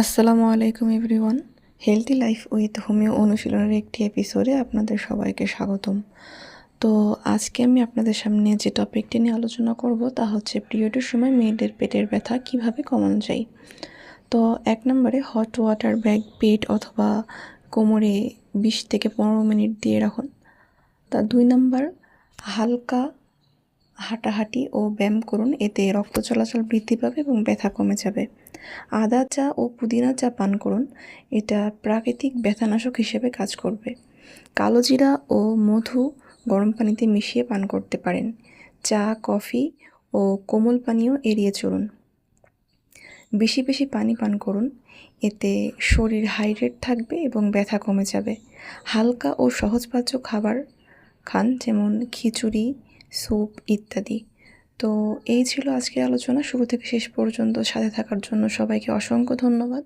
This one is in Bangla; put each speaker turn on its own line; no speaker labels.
আসসালামু আলাইকুম everyone. Healthy life with homeo অনুশীলনের একটি এপিসোডে আপনাদের সবাইকে স্বাগতম। তো আজকে আমি আপনাদের সামনে যে টপিকটি নিয়ে আলোচনা করব তা হচ্ছে পিরিয়ডের সময় মেয়েদের পেটের ব্যথা কীভাবে কমানো যায়। তো এক নম্বরে হট ওয়াটার ব্যাগ পেট অথবা কোমরে বিশ থেকে পনেরো মিনিট দিয়ে রাখুন। তা দুই নম্বর, হালকা হাঁটাহাঁটি ও ব্যায়াম করুন, এতে রক্ত চলাচল বৃদ্ধি পাবে এবং ব্যথা কমে যাবে। আদা চা ও পুদিনা চা পান করুন, এটা প্রাকৃতিক ব্যথানাশক হিসেবে কাজ করবে। কালো জিরা ও মধু গরম পানিতে মিশিয়ে পান করতে পারেন। চা, কফি ও কোমল পানীয় এড়িয়ে চলুন। বেশি বেশি পানি পান করুন, এতে শরীর হাইড্রেট থাকবে এবং ব্যথা কমে যাবে। হালকা ও সহজপাচ্য খাবার খান, যেমন খিচুড়ি স্যুপ ইত্যাদি। তো এই ছিল আজকের আলোচনা। শুরু থেকে শেষ পর্যন্ত সাথে থাকার জন্য সবাইকে অসংখ্য ধন্যবাদ।